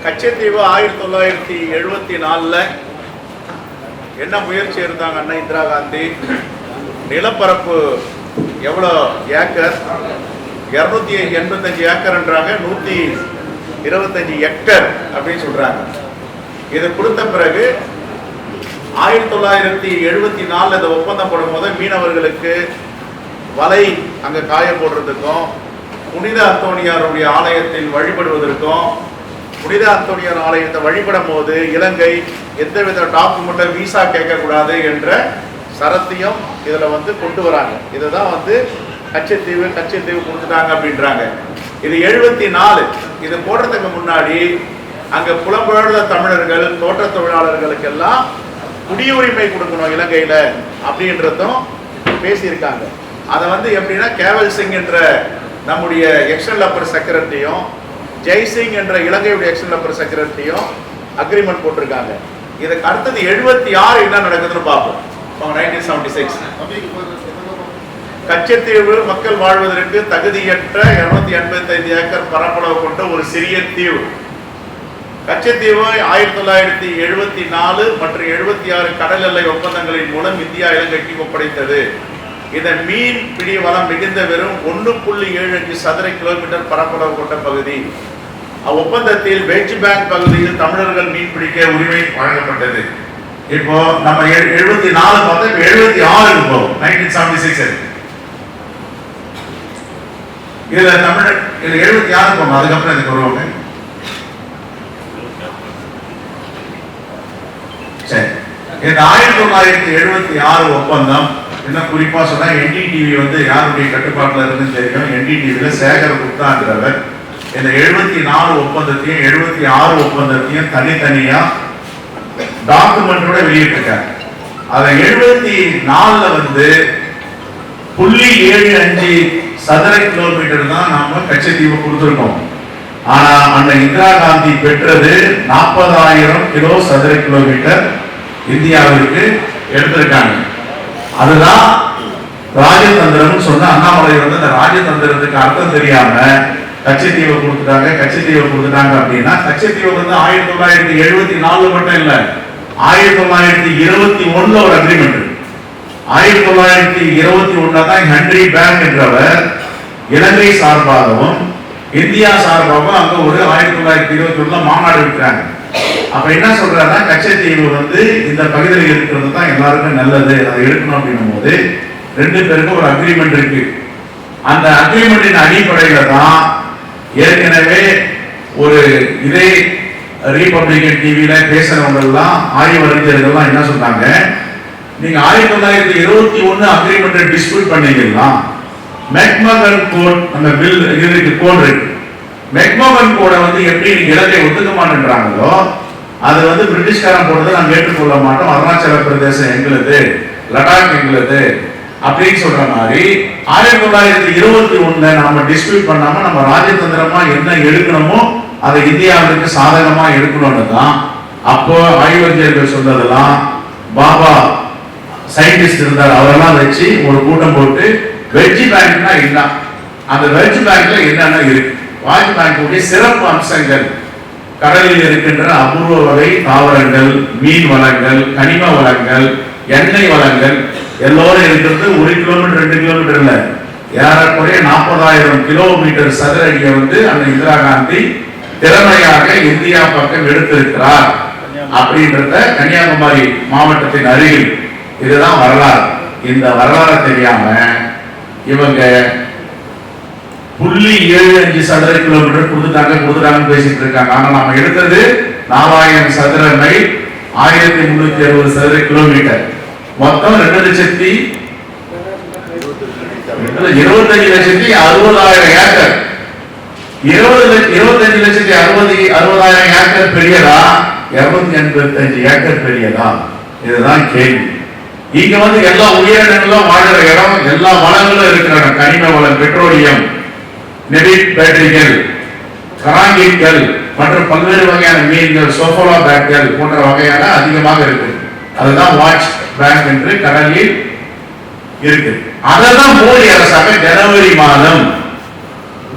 கச்சத்தீவு ஆயிரத்தி தொள்ளாயிரத்தி எழுபத்தி நாலில் என்ன முயற்சி எடுத்தாங்க அண்ணா இந்திரா காந்தி? நிலப்பரப்பு எவ்வளோ ஏக்கர்? இரநூத்தி எண்பத்தஞ்சு ஏக்கர்ன்றாங்க நூற்றி இருபத்தஞ்சி ஹெக்டர் அப்படின்னு சொல்கிறாங்க இது கொடுத்த பிறகு ஆயிரத்தி தொள்ளாயிரத்தி எழுபத்தி நாலில் இந்த ஒப்பந்தம் போடும்போது மீனவர்களுக்கு வலை அங்கே காய போடுறதுக்கும் புனித அத்தோனியாருடைய ஆலயத்தில் வழிபடுவதற்கும் புனித அந்தோனியர் ஆலயத்தை வழிபடும் போது இலங்கை எந்தவித டாக்குமெண்ட்டை விசா கேட்கக்கூடாது என்ற சரத்தையும் இதில் வந்து கொண்டு வராங்க. இதுதான் வந்து கச்சத்தீவு கச்சத்தீவு கொடுத்துட்டாங்க அப்படின்றாங்க. இது எழுபத்தி நாலு இது போடுறதுக்கு முன்னாடி அங்கே புலம்பெயர்ந்த தமிழர்கள் தோட்ட தொழிலாளர்களுக்கெல்லாம் குடியுரிமை கொடுக்கணும் இலங்கையில் அப்படின்றதும் பேசியிருக்காங்க. அதை வந்து எப்படின்னா கேவல் சிங் என்ற நம்முடைய எக்ஸ்டர்னல் அப்பர் செக்ரட்டரியும் ஜெய்சிங் என்ற இலங்கையுடைய எக்ஸ்டர்னல் அப்பர் செக்ரட்டரியும் அக்ரிமெண்ட் போட்டிருக்காங்க. இதுக்கு அடுத்தது எழுபத்தி ஆறு என்ன நடக்குதுன்னு பார்ப்போம். நைன்டீன் செவன்டி சிக்ஸ் கச்சத்தீவு மக்கள் வாழ்வதற்கு தகுதியற்ற இருநூத்தி எண்பத்தி ஐந்து ஏக்கர் பரப்பளவு கொண்ட ஒரு சிறிய தீவு. கச்சத்தீவு ஆயிரத்தி தொள்ளாயிரத்தி எழுபத்தி நாலு மற்றும் எழுபத்தி ஆறு கடல் எல்லை ஒப்பந்தங்களின் மூலம் இந்தியா இலங்கைக்கு ஒப்படைத்தது. இதை மீன் பிடி வளம் மிகுந்த வெறும் ஒன்று புள்ளி ஏழு அஞ்சு சதுர கிலோமீட்டர் பரப்பளவு கொண்ட பகுதி. அவ்வொப்பந்தத்தில் வெஜ் பேங்க் பகுதியில் தமிழர்கள் மீன் பிடிக்க உரிமை வழங்கப்பட்டது. இப்போ நம்ம எழுபத்தி நாலு பார்த்தா எழுபத்தி ஆறு போகும் நைன்டீன் செவன்டி சிக்ஸ் இதுல தமிழ் இதுல எழுபத்தி ஆறு போகும் அதுக்கப்புறம் இதுக்கு வருவாங்க. சரி. இந்த ஆயிரத்தி தொள்ளாயிரத்தி எழுபத்தி ஆறு ஒப்பந்தம் இன்னும் குறிப்பாக சொன்னால் என்டிடிவி வந்து யாருடைய கட்டுப்பாட்டில் இருந்து தெரியும் என்டிடிவியில் சேகர் குப்தாங்கிறவர் இந்த எழுபத்தி நாலு ஒப்பந்தத்தையும் எழுபத்தி ஆறு ஒப்பந்தத்தையும் தனித்தனியாக டாக்குமெண்டோட வெளியிட்டிருக்காங்க அதை எழுபத்தி நாலில் வந்து புள்ளி ஏழு அஞ்சு சதுர கிலோமீட்டர் தான் நாம கச்சத்தீவு கொடுத்துருக்கோம். ஆனா அந்த இந்திரா காந்தி பெற்றது நாற்பதாயிரம் கிலோ சதுர கிலோமீட்டர் இந்தியாவிற்கு எடுத்திருக்காங்க. அதுதான் ராஜதந்திரம் சொன்ன அண்ணாமலை வந்து அந்த ராஜதந்திரத்துக்கு அர்த்தம் தெரியாம கச்சத்தீவை கொடுத்துட்டாங்க கச்சத்தீவை கொடுத்துட்டாங்க அப்படின்னா கச்சத்தீவை வந்து ஆயிரத்தி தொள்ளாயிரத்தி எழுபத்தி நாலு மட்டும் இல்ல ஆயிரத்தி தொள்ளாயிரத்தி இருபத்தி ஒண்ணுல ஒரு அக்ரிமெண்ட் ஆயிரத்தி தொள்ளாயிரத்தி இருபத்தி ஒண்ணுல தான் ஹென்ரி பேங்க் என்றவர் இலங்கை சார்பாகவும் இந்தியா சார்பாகவும் அங்க ஒரு ஆயிரத்தி தொள்ளாயிரத்தி இருபத்தி ஒண்ணுல மாநாடு இருக்கிறாங்க அப்ப என்ன சொல்றாருன்னா கச்சத்தீவு வந்து இந்த பகுதியில் இருக்கிறது தான் எல்லாருக்கும் நல்லது அதை எடுக்கணும் அப்படின்னும் போது ரெண்டு பேருக்கும் ஒரு அக்ரிமெண்ட் இருக்கு. அந்த அக்ரிமெண்டின் அடிப்படையில தான் ஏற்கனவே ஒரு இதே ரீபப்ளிகன் டிவியில பேசுறவங்க எல்லாம் ஆய்வறிஞர்கள்லாம் என்ன சொன்னாங்க நீங்க ஆயிரத்தி தொள்ளாயிரத்தி இருபத்தி ஒண்ணு அக்ரிமெண்ட் டிஸ்பியூட் பண்ணீங்கன்னா மெக்மகன் கோட் அந்த பில் இதுக்கு கோட் இருக்கு. மெக்மகன் கோடை வந்து எப்படி நீங்க இலங்கை ஒத்துக்க மாட்டேன்றாங்களோ அது வந்து பிரிட்டிஷ்காரன் போட்டதை நாங்க ஏற்றுக்கொள்ள மாட்டோம். அருணாச்சல பிரதேசம் எங்களுது லடாக் எங்களுது அப்படின்னு சொல்ற மாதிரி ஆயிரத்தி தொள்ளாயிரத்தி இருபத்தி ஒண்ணுல நாம டிஸ்பியூட் பண்ணாம நம்ம ராஜதந்திரமா என்ன எடுக்கணுமோ அதை இந்தியாவிற்கு சாதகமா எடுக்கணும்னு தான் அப்போ ஆய்வறிஞர்கள் சொன்னதெல்லாம். பாபா சயின்டிஸ்ட் இருந்தார் அவரெல்லாம் வச்சு ஒரு கூட்டம் போட்டு வெஜ் பேங்க்னா என்ன? அந்த வெஜ் பேங்க்ல என்னென்ன இருக்கு? வாஜ் பேங்குடைய சிறப்பு அம்சங்கள் கடலில் இருக்கின்ற அபூர்வ வகை தாவரங்கள் மீன் வளங்கள் கனிம வளங்கள் எண்ணெய் வளங்கள் எல்லோரும் இருக்கிறது ஒரு கிலோமீட்டர் ரெண்டு கிலோமீட்டர் இல்லை. ஏறக்குறைய நாற்பதாயிரம் கிலோமீட்டர் சதுர அடியை வந்து அந்த இந்திரா காந்தி திறமையாக இந்தியா பக்கம் எடுத்திருக்கிறார் அப்படின்றத கன்னியாகுமரி மாவட்டத்தின் அருகில் இதுதான் வரலாறு. இந்த வரலாறு தெரியாம இவங்க புள்ளி ஏழு அஞ்சு சதுர கிலோமீட்டர் கொடுத்துட்டாங்க கொடுத்துட்டாங்கன்னு பேசிட்டு இருக்காங்க. ஆனா நம்ம எடுத்தது நாலாயிரம் சதுர மைல் ஆயிரத்தி முன்னூத்தி அறுபது சதுர கிலோமீட்டர். மொத்தம் ரெண்டு லட்சத்தி இருபத்தஞ்சு லட்சத்தி அறுபதாயிரம் ஏக்கர். இருபது லட்ச- இருபத்தஞ்சு லட்சத்தி அறுபது அறுபதாயிரம் ஏக்கர் பெரியதா? இருநூத்தி எண்பத்தி அஞ்சு ஏக்கர் பெரியதா? இதுதான் கேள்வி. இங்க வந்து எல்லா உயிரினங்களும் வாழ்கிற இடம் எல்லா வளங்களும் இருக்கிறாங்க கனிம வளம் பெட்ரோலியம் நெடிட் பேட்டரிகள் கராங்கீட்கள் மற்றும் பல்வேறு வகையான மீன்கள் சோஃபோலா பேக்கள் போன்ற வகையான அதிகமாக இருக்கு அதுதான் வாட்ச் பேங்க் என்று கடலில் இருக்கு. அததான் மோடி அரசாங்கம் ஜனவரி மாதம்.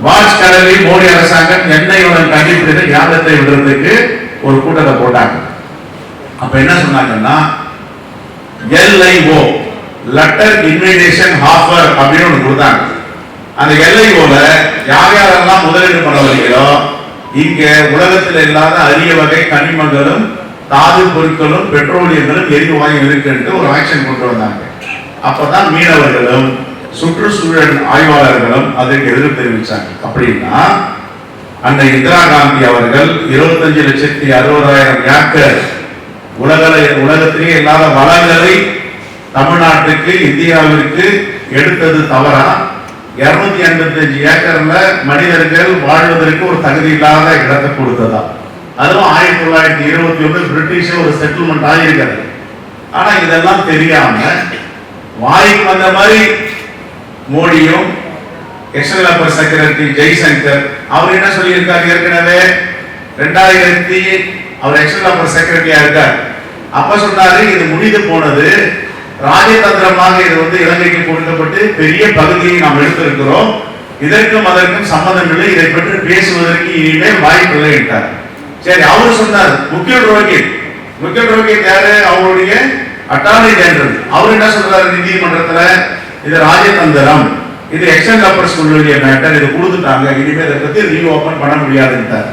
வாட்ச் கடலில் மோடி அரசாங்கம் எண்ணெயுடன் வளம் கண்டிப்பிடித்த விடுறதுக்கு ஒரு கூட்டத்தை போட்டாங்க. அப்ப என்ன சொன்னாங்கன்னா எல்ஐஓ லெட்டர் இன்விடேஷன் ஆஃபர் அப்படின்னு ஒன்று கொடுத்தாங்க. அந்த எல்லை போல யார் யாரெல்லாம் முதலீடு பண்ண வரீங்களோ இங்க உலகத்தில் இல்லாத அரிய வகை கனிமங்களும் தாது பொருட்களும் பெட்ரோலியங்களும் எரிவாயும் இருக்குன்ட்டு ஒரு ஆக்ஷன் கொண்டு வந்தாங்க. அப்பதான் மீனவர்களும் சுற்றுச்சூழல் ஆய்வாளர்களும் அதற்கு எதிர்ப்பு தெரிவிச்சாங்க. அப்படின்னா அந்த இந்திரா காந்தி அவர்கள் இருபத்தஞ்சு லட்சத்தி அறுபதாயிரம் ஏக்கர் உலக உலகத்திலேயே இல்லாத வளங்களை தமிழ்நாட்டுக்கு இந்தியாவிற்கு எடுத்தது தவறா? இருநூத்தி எண்பத்தி அஞ்சு ஏக்கர்ல மனிதர்கள் வாழ்வதற்கு ஒரு தகுதி இல்லாத இடத்தை கொடுத்ததா அதுவும் ஆயிரத்தி தொள்ளாயிரத்தி இருபத்தி ஒன்று பிரிட்டிஷ் ஒரு செட்டில்மெண்ட் ஆகியிருக்கிறது. ஆனா இதெல்லாம் தெரியாம வாய்க்கு வந்த மாதிரி மோடியும் எக்ஸ்டர்னல் அஃபேர் செக்ரட்டரி ஜெய்சங்கர் அவர் என்ன சொல்லியிருக்காரு ஏற்கனவே? ரெண்டாயிரத்தி அவர் எக்ஸ்டர்னல் அஃபேர் செக்ரட்டரியா இருக்கார். அப்ப சொன்னாரு இது முடிந்து போனது ராஜதந்திரமாக இது வந்து இலங்கைக்கு கொடுக்கப்பட்டு பெரிய பகுதியை நாம் எடுத்திருக்கிறோம். இதற்கும் அதற்கும் சம்மதம் இல்லை இதை பற்றி பேசுவதற்கு இனிமேல் வாய்ப்பில்லை என்றார். சரி அவர் சொன்னார் முக்கிய ரோகித் முக்கிய ரோகித் யாரு? அவருடைய அட்டார்னி ஜெனரல் அவர் என்ன சொல்றாரு நீதிமன்றத்துல? இது ராஜதந்திரம். இது எக்ஸ்டென்ட் அப்பர் சொல்லுடைய மேட்டர் இது கொடுத்துட்டாங்க. இனிமேல் இதை பத்தி ரீஓபன் பண்ண முடியாதுன்றார்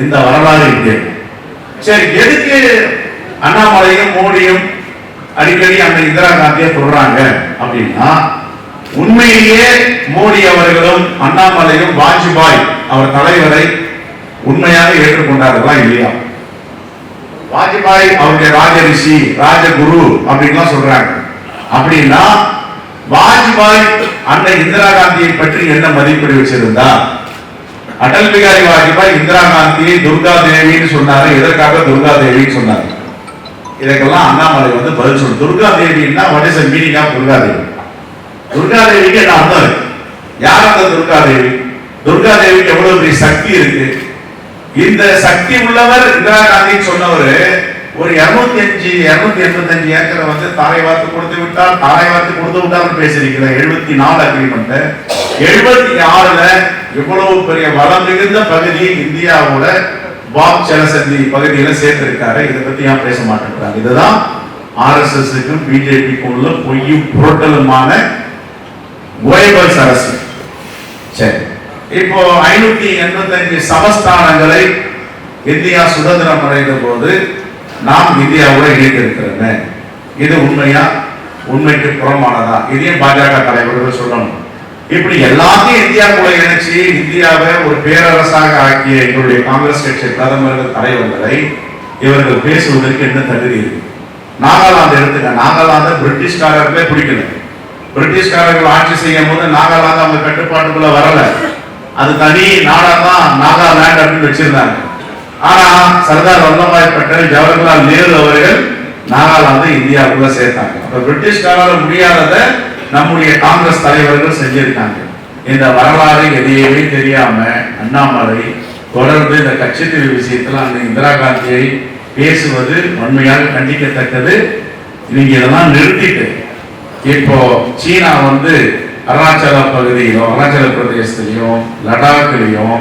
இந்த வரலாறு இருக்கு சரி எதுக்கு அண்ணாமலையும் மோடியும் அடிக்கடி அந்த இந்திரா காந்தியை சொல்றாங்க அப்படின்னா உண்மையிலேயே மோடி அவர்களும் அண்ணாமலையும் வாஜ்பாய் அவர் தலைவரை உண்மையாக ஏற்றுக்கொண்டார்களா இல்லையா? வாஜ்பாய் அவருடைய ராஜரிஷி ராஜகுரு அப்படின்லாம் சொல்றாங்க. அப்படின்னா வாஜ்பாய் அன்னை இந்திரா காந்தியை பற்றி என்ன மதிப்பீடு வச்சிருந்தா? அடல் பிகாரி வாஜ்பாய் இந்திரா காந்தியை துர்கா தேவின்னு சொன்னாரு எதற்காக துர்கா தேவின்னு சொன்னாரு? இதுக்கெல்லாம் அண்ணாமலை வந்து பதில் சொல்லு Durga தேவின்னா what is meaning of Durga Devi Durga தேவிக்கு என்ன அர்த்தம் இருக்கு யார் அந்த துர்கா தேவி துர்கா தேவிக்கு எவ்வளவு பெரிய சக்தி இருக்கு? இந்த சக்தி உள்ளவர் இந்திரா காந்தின்னு சொன்னவர் ஒரு இருநூத்தி அஞ்சு இருநூத்தி எண்பத்தி அஞ்சு ஏக்கரை வந்து தாரை வார்த்து கொடுத்து விட்டார். தாரை வார்த்து கொடுத்து விட்டார்னு பேசிருக்கிற எழுபத்தி நாலு அக்ரிமெண்ட் எழுபத்தி ஆறுல இவ்வளவு பெரிய வளம் மிகுந்த பகுதி இந்தியாவோட பாப் ஜலசந்தி பகுதியில சேர்த்திருக்காரு. இதை பத்தி ஏன் பேச மாட்டேங்கிறாங்க? இதுதான் ஆர்எஸ்எஸ்க்கும் பிஜேபிக்கும் உள்ள பொய்யும் புரட்டலுமான கோயபல்ஸ் அரசு சரி. இப்போ ஐநூத்தி எண்பத்தஞ்சு சமஸ்தானங்களை இந்தியா சுதந்திரம் அடைந்த போது நாம் இந்தியாவோட இணைத்திருக்கிறோமே இது உண்மையா? உண்மைக்கு புறமானதா இதையும் பாஜக தலைவர்கள் சொல்லணும். இப்படி எல்லாத்தையும் இந்தியாவுக்குள்ள இணைச்சி இந்தியாவை ஒரு பேரரசாக ஆக்கிய எங்களுடைய காங்கிரஸ் கட்சி பிரதமர்கள் தலைவர்களை இவர்கள் பேசுவதற்கு என்ன தகுதி இருக்கு? நாகாலாந்து எடுத்துக்க நாகாலாந்து பிரிட்டிஷ்காரர்களே பிடிக்கல. பிரிட்டிஷ்காரர்கள் ஆட்சி செய்யும் போது நாகாலாந்து அவங்க கட்டுப்பாட்டுக்குள்ள வரல. அது தனி நாடா தான் நாகாலாந்து அப்படின்னு வச்சிருந்தாங்க. ஆனா சர்தார் வல்லபாய் பட்டேல் ஜவஹர்லால் நேரு அவர்கள் நாகாலாந்து இந்தியாவுக்குள்ள சேர்த்தாங்க. அப்ப பிரிட்டிஷ்காரால முடியாததை நம்முடைய காங்கிரஸ் தலைவர்கள் செஞ்சிருக்காங்க. இந்த வரலாறு எதையுமே தெரியாம அண்ணாமலை தொடர்ந்து இந்த கட்சித்தீவு விஷயத்துல அந்த இந்திரா காந்தியை பேசுவது உண்மையாக கண்டிக்கத்தக்கது. நீங்க இதெல்லாம் நிறுத்திட்டு இப்போ சீனா வந்து அருணாச்சல பகுதியிலும் அருணாச்சல பிரதேசத்திலையும் லடாக்லையும்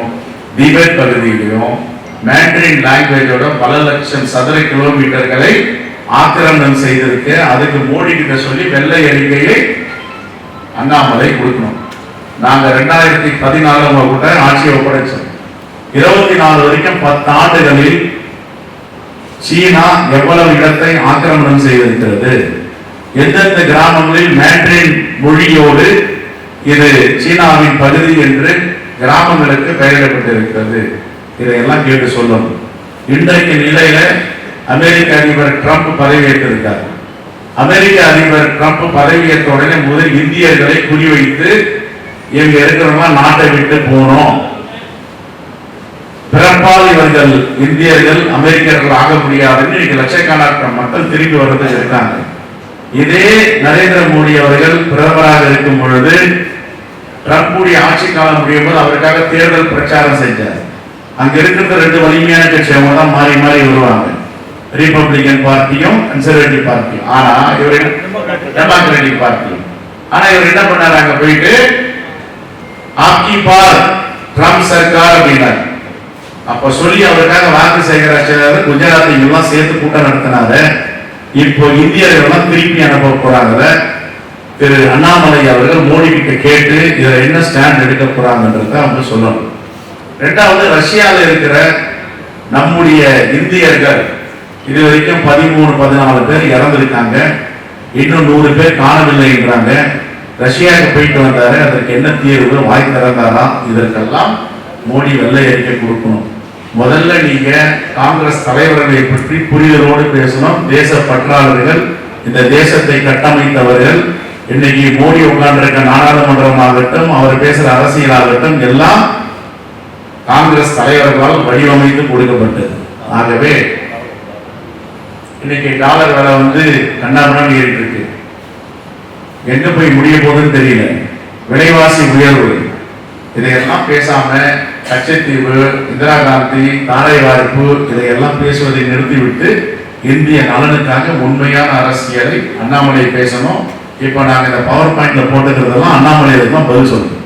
திபெத் பகுதியிலையும் மேண்ட்ரின் லாங்குவேஜோட பல லட்சம் சதுர கிலோமீட்டர்களை ஆக்கிரமணம் செய்திருக்கு. அதுக்கு மோடி கிட்ட சொல்லி வெள்ளை அறிக்கையை அண்ணாமலை கொடுக்கணும். நாங்கள் ரெண்டாயிரத்தி பதினாலுல கூட ஆட்சியை ஒப்படைச்சோம் இருபத்தி நாலு வரைக்கும் பத்து ஆண்டுகளில் சீனா எவ்வளவு இடத்தை ஆக்கிரமணம் செய்திருக்கிறது எந்தெந்த கிராமங்களில் மேண்ட்ரின் மொழியோடு இது சீனாவின் பகுதி என்று கிராமங்களுக்கு பெயரிடப்பட்டிருக்கிறது? இதையெல்லாம் கேட்டு சொல்லணும். இன்றைக்கு நிலையில அமெரிக்க அதிபர் ட்ரம்ப் பதவியேற்றிருக்கார். அமெரிக்க அதிபர் ட்ரம்ப் பதவியேற்ற உடனே முதல் இந்தியர்களை குறிவைத்து இவங்க இருக்கிறவங்க நாட்டை விட்டு போனோம். பிறப்பால் இவர்கள் இந்தியர்கள் அமெரிக்கர்கள் ஆக முடியாதுன்னு இன்னைக்கு லட்சக்கணக்கான மக்கள் திரும்பி வர்றது இருக்காங்க இதே நரேந்திர மோடி அவர்கள் பிரதமராக இருக்கும் பொழுது ட்ரம்புடைய ஆட்சி காலம் முடியும் போது அவருக்காக தேர்தல் பிரச்சாரம் செஞ்சார். அங்க இருக்கிற ரெண்டு வலிமையான கட்சி அவங்க தான் மாறி மாறி வருவாங்க. ரிபப்ளிகன் பார்ட்டியும் கன்சர்வேட்டிவ் பார்ட்டியும் ஆனா இவர் டெமோக்ராட்டிக் பார்ட்டி ஆனா இவர் என்ன பண்ணாரு? அங்க போயிட்டு ஆப்கி பார் ட்ரம்ப் சர்க்கார் அப்படின்னாரு. அப்ப சொல்லி அவருக்காக வாக்கு சேகரிச்சாரு குஜராத்தை எல்லாம் சேர்த்து கூட்டம் நடத்தினாரு. இப்போ இந்தியர்கள்லாம் திருப்பி அனுப்ப போறாங்க திரு அண்ணாமலை அவர்கள் மோடி கிட்ட கேட்டு இதுல என்ன ஸ்டாண்ட் எடுக்க போறாங்கன்றத அவங்க சொல்லணும். ரெண்டாவது ரஷ்யாவில் இருக்கிற நம்முடைய இந்தியர்கள் இது வரைக்கும் பதிமூணு பதினாலு பேர் இறந்துருக்காங்க. இன்னும் நூறு பேர் காணவில்லைன்றாங்க ரஷ்யாவுக்கு போயிட்டு வந்தாரு. அதற்கு என்ன தீர்வு? வாய் திறந்தாரா இதற்கெல்லாம் மோடி வெள்ளை அறிக்கை கொடுக்கணும். முதல்ல நீங்க காங்கிரஸ் தலைவர்களை பற்றி புரிதலோடு பேசணும். தேச பற்றாளர்கள் இந்த தேசத்தை கட்டமைத்தவர்கள் இன்னைக்கு மோடி உட்கார்ந்திருக்க நாடாளுமன்றம் ஆகட்டும் அவர் பேசுற அரசியல் ஆகட்டும் எல்லாம் காங்கிரஸ் தலைவர்களால் வடிவமைத்து கொடுக்கப்பட்டது. ஆகவே இன்னைக்கு டாலர் விலை வந்து கண்ணாமண்ணான்னு ஏறிட்டு இருக்கு. எங்க போய் முடிய போகுதுன்னு தெரியல. விலைவாசி உயர்வு. இதையெல்லாம் பேசாம கச்சத்தீவு இந்திரா காந்தி தாரை வாய்ப்பு இதையெல்லாம் பேசுவதை நிறுத்திவிட்டு இந்திய நலனுக்காக உண்மையான அரசியலை அண்ணாமலை பேசணும். இப்ப நாங்க இந்த பவர் பாயிண்ட்ல போட்டுக்கிறதெல்லாம் அண்ணாமலை தான் பதில் சொல்லணும்